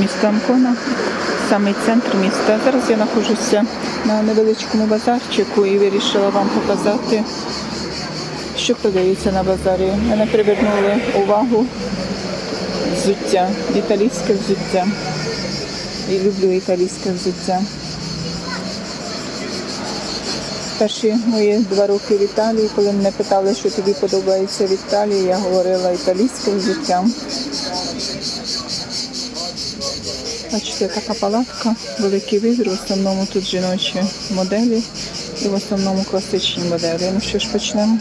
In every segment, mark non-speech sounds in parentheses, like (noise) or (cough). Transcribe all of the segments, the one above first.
Місто Анкона, самий центр міста. Зараз я знаходжуся на невеличкому базарчику і вирішила вам показати, що продається на базарі. Мене привернули увагу взуття, італійське взуття. І люблю італійське взуття. Перші мої два роки в Італії, коли мене питали, що тобі подобається в Італії, я говорила італійське взуття. Бачите, така палатка, великий вибір, в основному тут жіночі моделі і в основному класичні моделі. Ну що ж почнемо.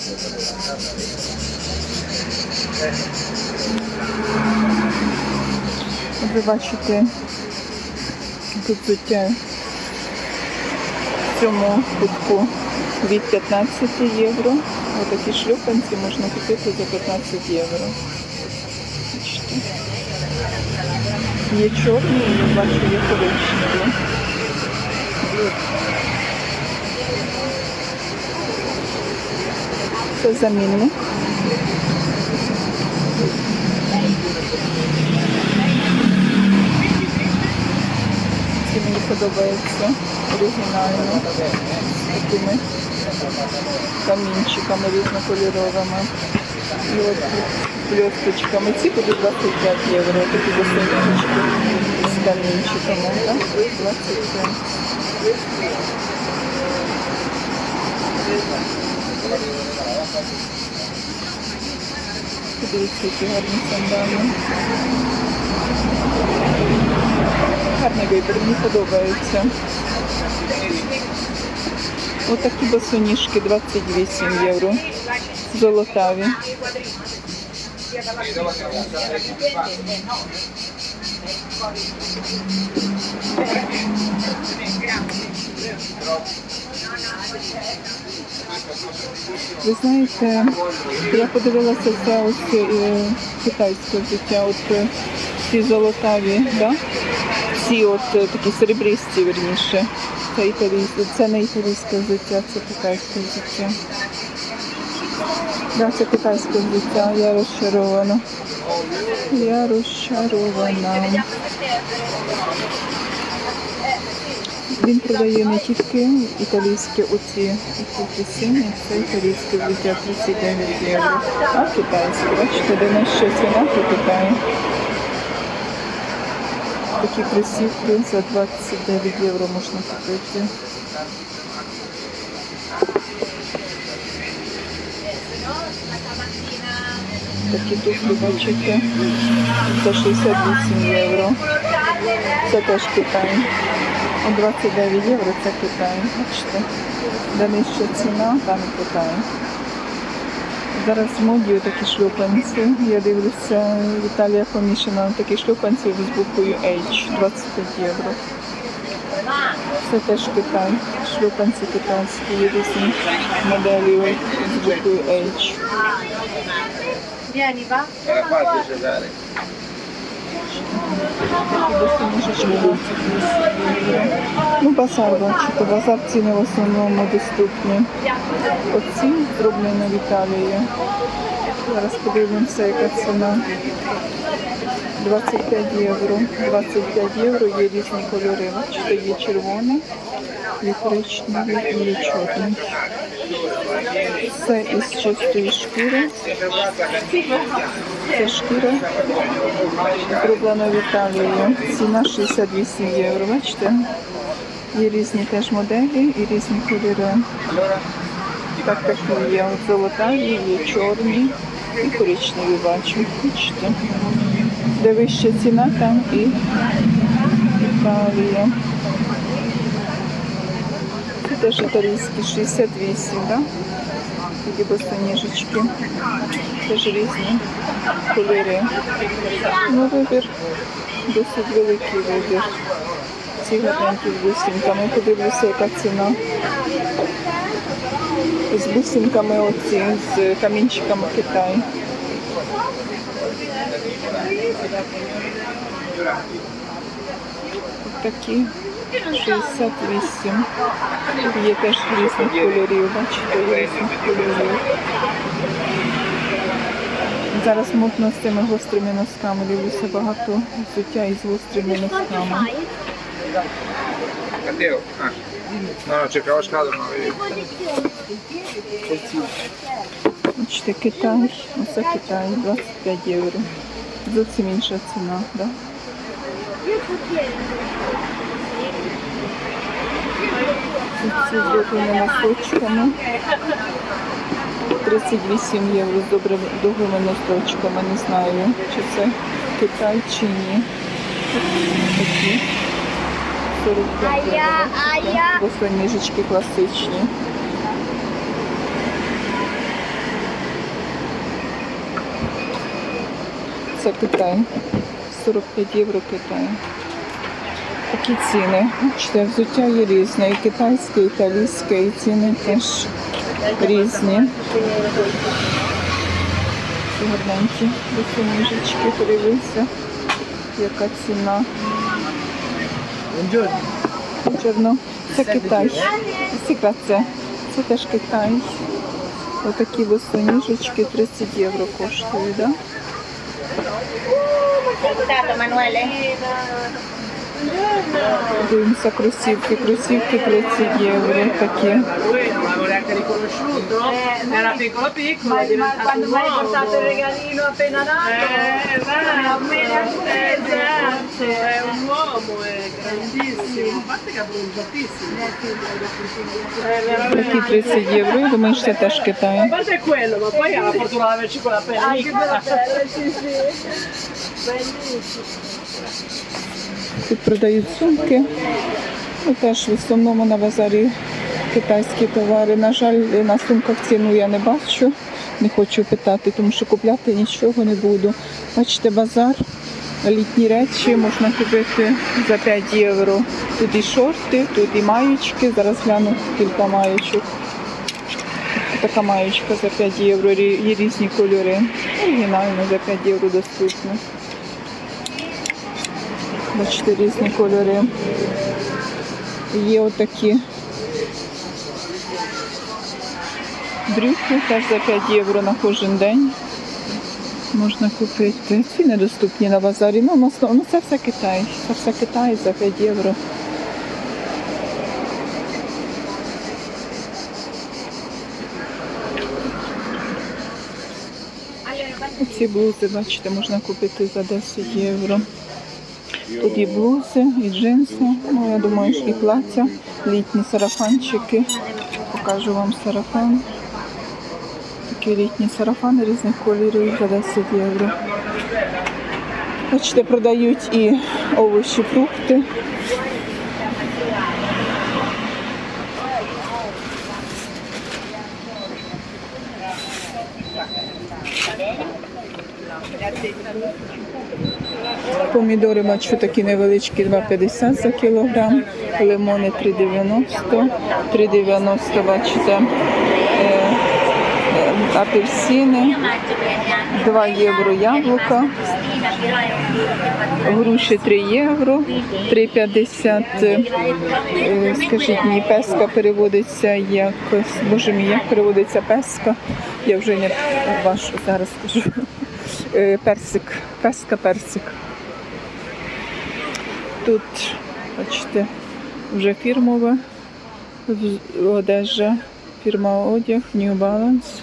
Ви бачите, тут в цьому кутку від 15 євро. Отакі шлюпанці можна купити за 15 євро. Бачите. Є чорні, і я бачу, є коричневі. Це замінник. Це мені подобається оригінально. Такими камінчиками різнокольоровими. І от блісточками. Ці будуть 25 євро. Такі босонічки з камінчиками. Так? 25. Подивіться, які гарні сандали. Гарний вибір, мені подобається. Отакі босоніжки 28 євро. Золотаві. Ви знаєте, я подивилася це ось е, китайське взуття, от е, ці золотаві, да? ці от е, такі серебристі, верніше. Це, італійське, це не італійське взуття, це китайське взуття. Да, це китайське взуття, я розчарована. Я розчарована. Він продає не тільки італійське оці сині, це італійське взуття 39 євро, а китайське. Бачите, де найща ціна по Китаю. Такі кросівки за 29 євро можна купити. Такі туфлі, бачите, за 68 євро. Це теж Китай. О 29 євро це Китай. Бачите, де ціна, там Китай. Зараз в моді такі шлюпанці. Я дивлюся, Італія помішана на такі шлюпанці з буквою H, 25 євро. Це теж Китай. Шлюпанці китайські, є моделі з буквою H. Vieni, va? Ну, базар, бачите, базар ціни в основному доступні. Оці зроблені в Італії. Зараз подивимося, яка ціна. 25 євро. 25 євро є різні кольори. Бачите, є червоний, є коричневий і чорний. Це із чистої шкіри. Це шкіра зроблена в Італії. Ціна 68 євро. Бачите? Є різні теж моделі і різні кольори. Так такі є от золотаві, є чорні і коричневі бачу. Бачите? Де вища ціна, там і Італія. Теж італійські 68, так? Да? Такі босоніжечки. Теж різні кольори. Ну, вибір досить великий вибір. Ці гарненькі з бусинками. Подивлюся, яка ціна. З бусинками оці, з камінчиками Китай. Такі 68. Є теж різних кольорів, бачите, є різних кольорів. Зараз модно з цими гострими носками. Дивлюся багато взуття із гострими носками. Бачите, Китай, оце Китай, 25 євро. Зовсім інша ціна, да? Ці з довгими носочками. 38 євро з добрими, довгими носочками. Не знаю, чи це Китай чи ні. Такі. 45 євро. Босоніжечки класичні. Це Китай. 45 євро Китай. Такі ціни. Бачите, взуття є різне. І китайське, і італійське, і ціни теж різні. Гарненькі босоніжечки, подивіться, яка ціна. Чорно. Це Китай. Це? Це теж Китай. Отакі босоніжечки 30 євро коштують, так? Да? Дивимося кросівки, кросівки 30 євро такі. Era piccolo piccolo, quando mi hai portato il regalino appena nato. Eh, Eh, è un uomo, è grandissimo. A parte che. È veramente- Такі 30 євро. Я думаю, що це теж A parte quello, ma poi ha la fortuna di averci quella penna Anche quella bella, sì, sì. Bellissimo. Тут продають сумки. Ну, теж в основному на базарі китайські товари. На жаль, на сумках ціну я не бачу. Не хочу питати, тому що купляти нічого не буду. Бачите, базар, літні речі можна купити за 5 євро. Тут і шорти, тут і маєчки. Зараз гляну кілька маєчок. Така маєчка за 5 євро, є різні кольори. Оригінально за 5 євро доступно. Бачите, різні кольори. Є отакі брюки, теж за 5 євро на кожен день. Можна купити. Ціни доступні на базарі. Ну, в основному це все Китай. Це все Китай за 5 євро. Ці блузи, бачите, можна купити за 10 євро. Тут і блузи, і джинси. Ну, я думаю, що і плаття, літні сарафанчики. Покажу вам сарафан. Такі літні сарафани різних кольорів за 10 євро. Бачите, продають і овочі, фрукти. Помідори бачу такі невеличкі 2,50 за кілограм, лимони 3,90, 3,90 бачите, е, е, апельсини, 2 євро яблука, груші 3 євро, 3,50, е, скажіть мені, песка переводиться як, боже мій, як переводиться песка, я вже не вашу зараз скажу. Персик, песка персик. Тут, бачите, вже фірмова одежа, фірма одяг, New Balance.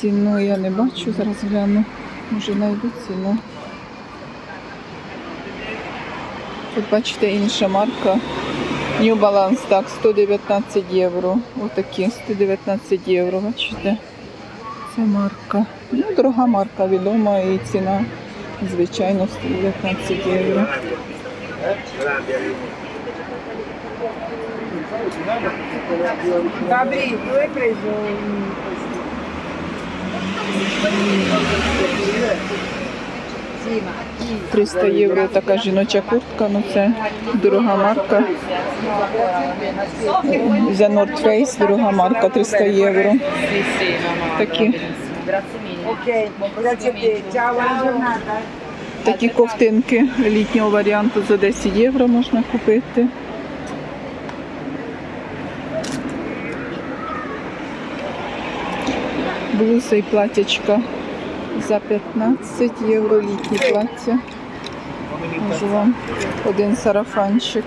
Ціну я не бачу, зараз гляну, може знайду ціну. Тут бачите інша марка. New Balance, так, 119 євро. Отакі 119 євро, бачите. Це марка. Ну, дорога марка, відома і ціна, звичайно, 119 євро. Gabri, tu hai preso 300 євро така жіноча куртка, ну це дорога марка. За North Face дорога марка 300 євро. Такі, Ok, такі ковтинки літнього варіанту за 10 євро можна купити. Блуза і платячка За 15 євро літні плаття. Можу вам один сарафанчик.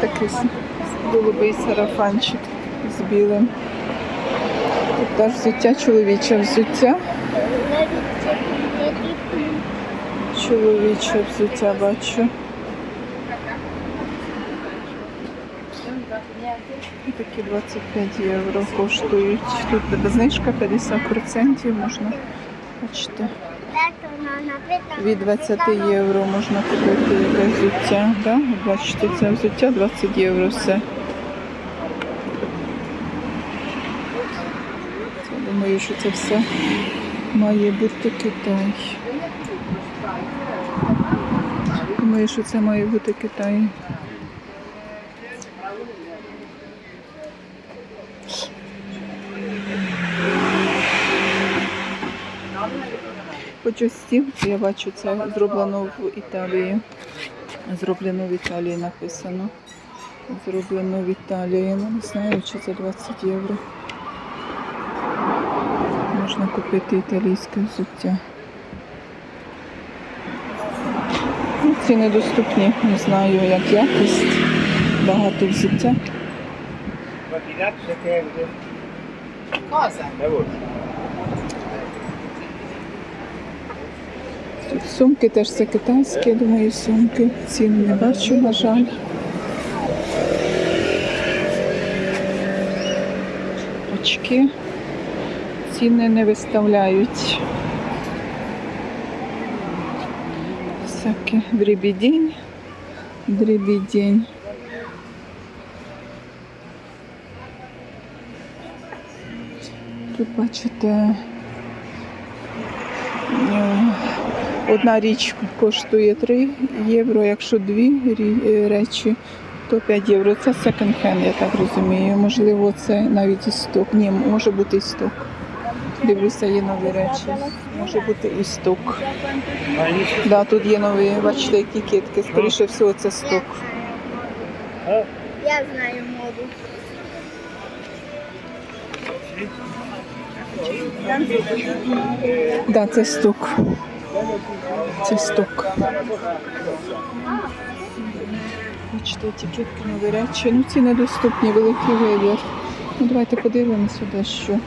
Такий голубий сарафанчик з білим. Теж взуття, чоловіче взуття. Чоловіче взуття бачу. Такі 25 євро коштують. Тут знижка 50% можна бачите. Від 20 євро можна купити якесь взуття. Да? Бачите, це взуття 20 євро все. Це, думаю, що це все має бути Китай. Думаю, що це має бути Китай. Хоч ось я бачу, це зроблено в Італії. Зроблено в Італії написано. Зроблено в Італії. Ну, не знаю, чи це 20 євро. Можна купити італійське взуття. Ну, Ціни доступні, не знаю, як якість. Багато взуття. Тут сумки теж це китайські, я думаю, сумки. Цін не бачу, на жаль. Очки. Ціни не виставляють. Всяке дрібідінь. Дрібідінь. Тут бачите. е, Одна річ коштує 3 євро, якщо дві е, речі, то 5 євро. Це секонд-хенд, я так розумію. Можливо, це навіть і сток. Ні, може бути і сток. Дивлюся, є нові речі. Може бути і сток. Да, тут є нові, бачите, які кітки. Скоріше всього, це сток. Я знаю моду. Да, це сток. Це сток. Бачите, етикетки нові речі. Ну, ці недоступні, великий вибір. Ну, давайте подивимося дещо. Тут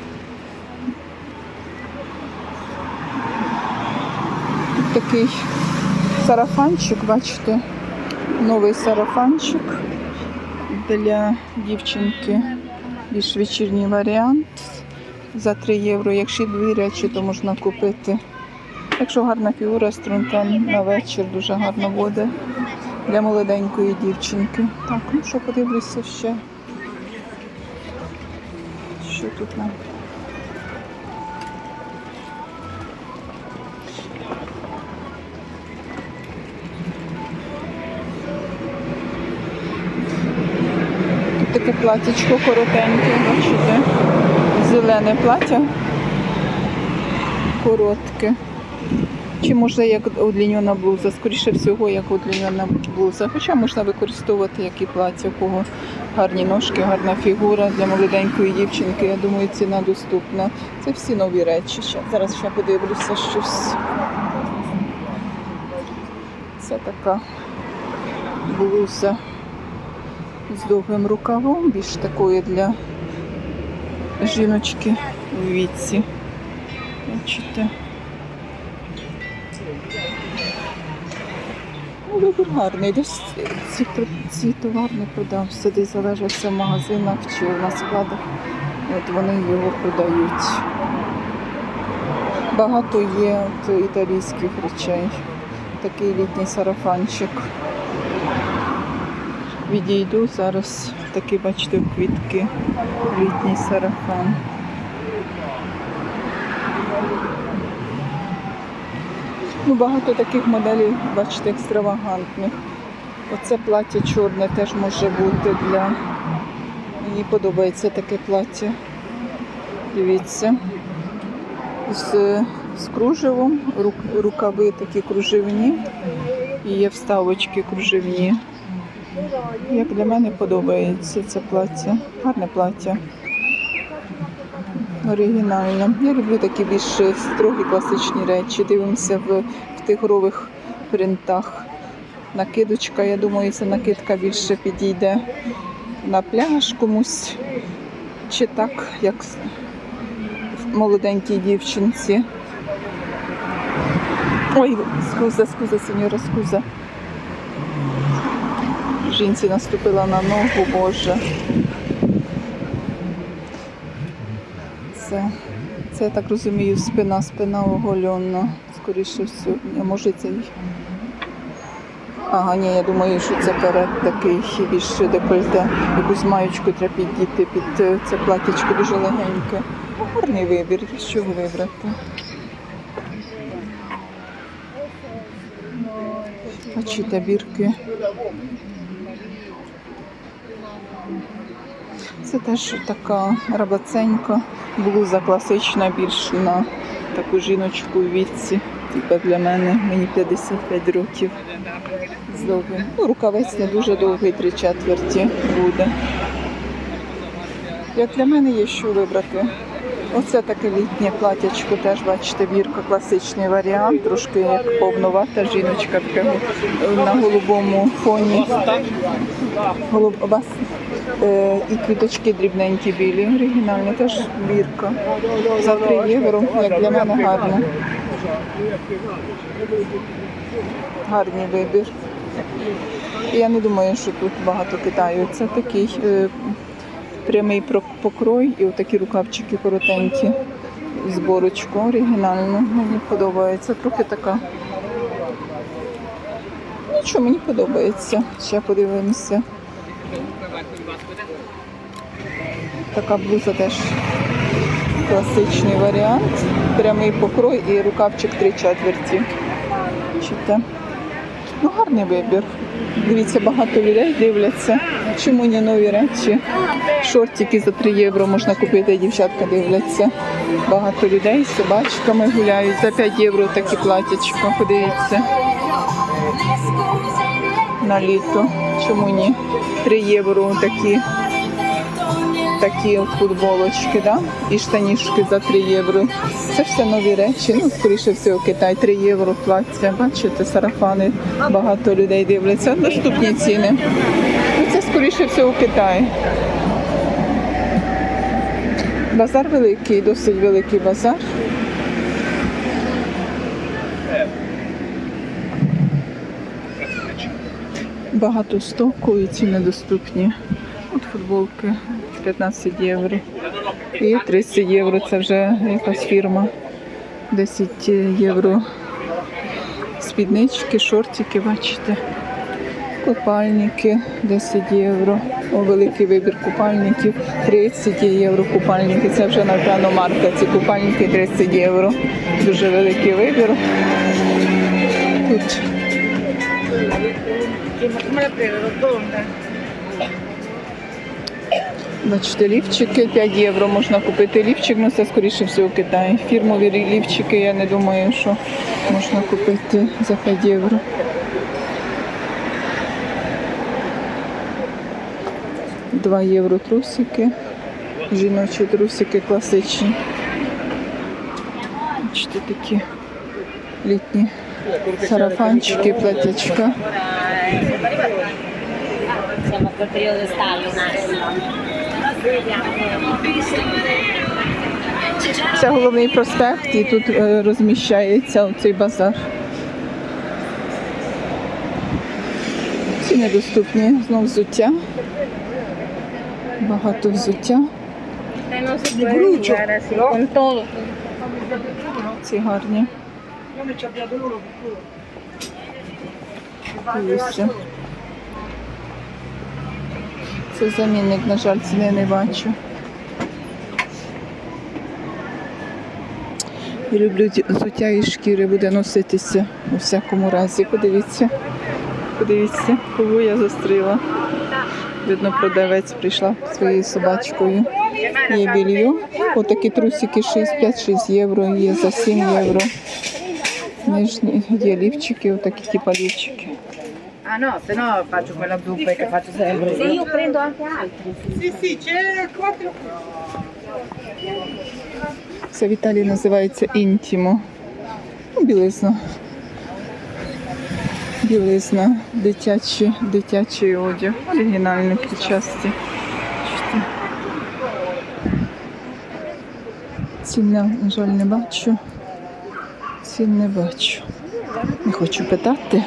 такий сарафанчик, бачите, новий сарафанчик для дівчинки. Більш вечірній варіант. За 3 євро. Якщо дві речі, то можна купити. Якщо гарна фігура, струнтен на вечір дуже гарно буде для молоденької дівчинки. Так, ну що подивлюся ще. Що тут нам? Таке платічко коротеньке, бачите? Зелене плаття. Коротке. Чи може як удлінена блуза? Скоріше всього, як удлінена блуза. Хоча можна використовувати як і плаття, у кого гарні ножки, гарна фігура для молоденької дівчинки. Я думаю, ціна доступна. Це всі нові речі. Зараз ще подивлюся щось. Це така блуза з довгим рукавом, більш такої для жіночки у віці. Бачите. Ну, вибір гарний. Десь ці, ці товар не продався, десь залежить це в магазинах чи на складах. От вони його продають. Багато є от італійських речей. Такий літній сарафанчик. Відійду зараз такі, бачите, квітки, літній сарафан. Ну, багато таких моделей, бачите, екстравагантних. Оце плаття чорне теж може бути для. Мені подобається таке плаття. Дивіться. З, з кружевом, рукави такі кружевні і є вставочки кружевні. Як для мене подобається це плаття. Гарне плаття. Оригінально. Я люблю такі більш строгі класичні речі. Дивимося в, в тигрових принтах. Накидочка, я думаю, ця накидка більше підійде на пляж комусь. Чи так, як с- молоденькій дівчинці. Ой, скуза, скуза, сеньора, скуза. Жінці наступила на ногу, Боже. Це, це я так розумію, спина, спина оголена. Скоріше всього. Може це й. Ага, ні, я думаю, що це перед такий більше декольте. Якусь маєчку треба піддіти під е, це платічко дуже легеньке. Гарний вибір, з вибрати. Бачите, бірки. Це теж така рабаценька, блуза класична, більш на таку жіночку у віці. Типа для мене, мені 55 років. З довгим. Ну, рукавець не дуже довгий, три четверті буде. Як для мене є що вибрати. Оце таке літнє платячко, теж бачите, бірка, класичний варіант, трошки як повнувата жіночка така на голубому фоні. Голуб, Е, і квіточки дрібненькі білі, оригінальні, теж бірка. За 3 євро, як для мене гарно. Гарний вибір. Я не думаю, що тут багато Китаю. Це такий е, прямий покрой і отакі рукавчики коротенькі. Зборочку оригінальну. Мені подобається. Трохи така. Нічого, мені подобається. Ще подивимося. Така блуза теж класичний варіант. Прямий покрой і рукавчик три четверті. Чите. Ну, гарний вибір. Дивіться, багато людей дивляться. Чому не нові речі? Шортики за 3 євро можна купити, дівчатка дивляться. Багато людей з собачками гуляють. За 5 євро такі платячко. Подивіться. На літо. Чому ні? 3 євро такі. Такі футболочки, да? і штанішки за 3 євро. Це все нові речі. Ну, скоріше всього, Китай 3 євро плаття. Бачите, сарафани. Багато людей дивляться. Доступні ціни. Ну, це скоріше всього Китай. Базар великий, досить великий базар. Багато стоку і ціни доступні. От футболки 15 євро. І 30 євро це вже якась фірма. 10 євро. Спіднички, шортики, бачите. Купальники 10 євро. О, великий вибір купальників. 30 євро купальники. Це вже напевно марка. Ці купальники 30 євро. Дуже великий вибір. Тут Бачите, лівчики 5 євро можна купити лівчик, ну це скоріше всього Китай. Фірмові лівчики я не думаю, що можна купити за 5 євро. Два євро трусики. Жіночі трусики класичні. Бачите, такі літні сарафанчики, платячка. Siamo col periodo estate, massimo. Це головний проспект і тут е, розміщається цей базар. Ціни доступні, знов взуття. Багато взуття. Ці гарні. Дивіться. Це замінник, на жаль, ціни не бачу. Я люблю взуття із шкіри, буде носитися у всякому разі. Подивіться. Подивіться, кого я зустріла. Видно, продавець прийшла своєю собачкою. Є більйо. Отакі трусики 65-6 євро, є за 7 євро. Нижні є лівчики, отакі типа лівчики. Ah no, se no faccio quella zuppa che faccio sempre. Se io prendo anche altri. Sì, sì, c'è quattro. Це в Італії називається інтімо. Білизна. Білизна, дитячий, дитячий одяг. Оригінальний часті. Цін, на жаль, не бачу. Цін не бачу. Не хочу питати.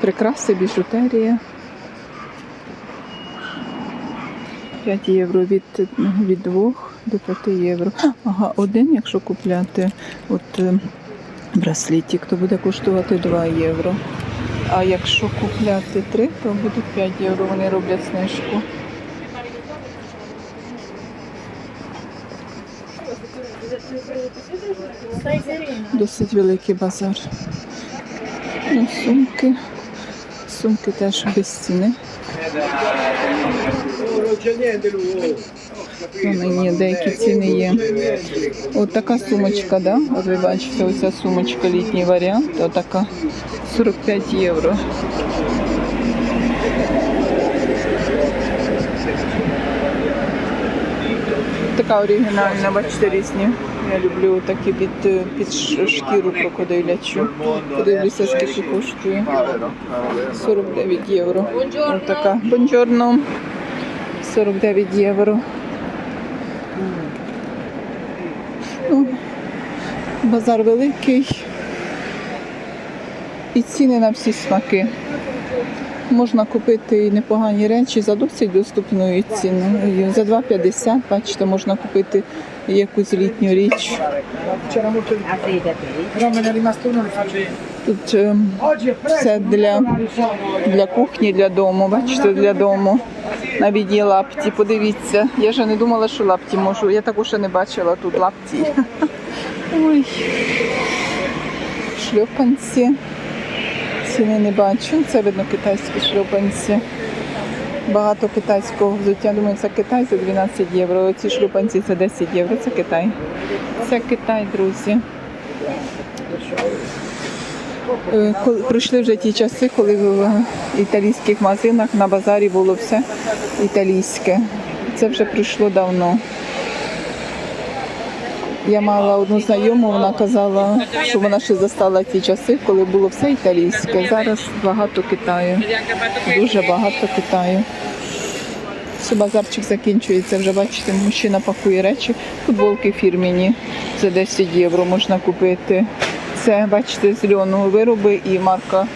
Прикраси, біжутерія. 5 євро від, від 2 до 5 євро. Ага, один, якщо купляти от е, браслетик, то буде коштувати 2 євро. А якщо купляти 3, то буде 5 євро. Вони роблять знижку. Досить великий базар. Ну, сумки. Сумки теж без ціни. Вони є, деякі ціни є. От така сумочка, да? От ви бачите, оця сумочка літній варіант, отака 45 євро. Така оригінальна, бачите, різні. Я люблю такі під, під шкіру крокодилячу. Подивлюся, скільки коштує. 49 євро. Ось така. Бонджорно. 49 євро. Ну, базар великий. І ціни на всі смаки. Можна купити непогані речі за досить доступною ціною. За 2,50, бачите, можна купити якусь літню річ. Тут ем, все для, для кухні, для дому. Бачите, для дому. Навіть є лапті. Подивіться. Я вже не думала, що лапті можу. Я також не бачила тут лапті. (laughs) Ой. Шльопанці. Ціни не бачу. Це видно китайські шльопанці. Багато китайського взуття. Думаю, це Китай за 12 євро. Оці шлюпанці це 10 євро. Це Китай. Це Китай, друзі. Е, Пройшли вже ті часи, коли в е, італійських магазинах на базарі було все італійське. Це вже пройшло давно. Я мала одну знайому, вона казала, що вона ще застала ті часи, коли було все італійське. Зараз багато Китаю. Дуже багато Китаю. Все, базарчик закінчується. Вже бачите, мужчина пакує речі. Футболки фірміні за 10 євро можна купити. Це, бачите, з льону вироби і марка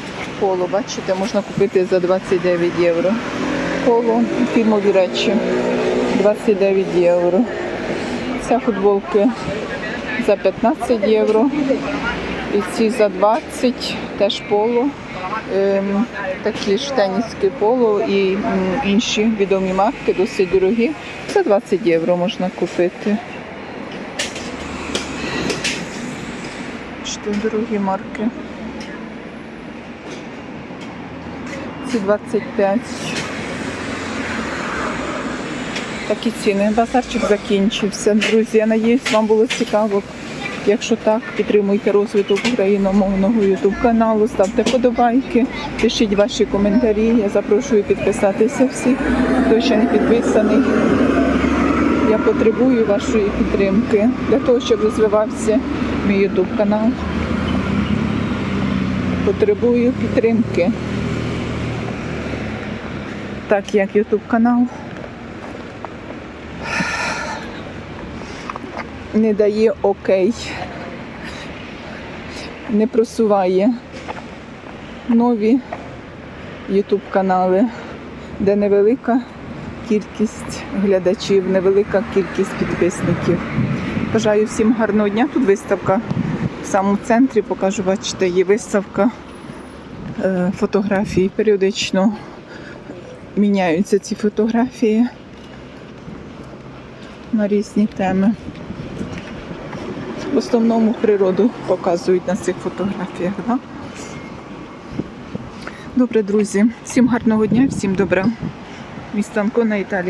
Поло. Бачите, можна купити за 29 євро. Поло, фірмові речі 29 євро. Ця футболки за 15 євро. І ці за 20, теж поло. Ем, такі ж тенісські поло і інші відомі марки, досить дорогі. За 20 євро можна купити. Що дорогі марки. Ці 25. Такі ціни. Базарчик закінчився. Друзі, я надіюсь, вам було цікаво. Якщо так, підтримуйте розвиток україномовного ютуб каналу, ставте вподобайки, пишіть ваші коментарі. Я запрошую підписатися всіх, хто ще не підписаний. Я потребую вашої підтримки для того, щоб розвивався мій ютуб канал. Потребую підтримки. Так як ютуб канал не дає окей, не просуває нові ютуб канали, де невелика кількість глядачів, невелика кількість підписників. Бажаю всім гарного дня. Тут виставка в самому центрі. Покажу, бачите, є виставка е, фотографій. Періодично міняються ці фотографії на різні теми. В основному природу показують на цих фотографіях. Да? Добре, друзі. Всім гарного дня, всім добра. Містанко на Італія.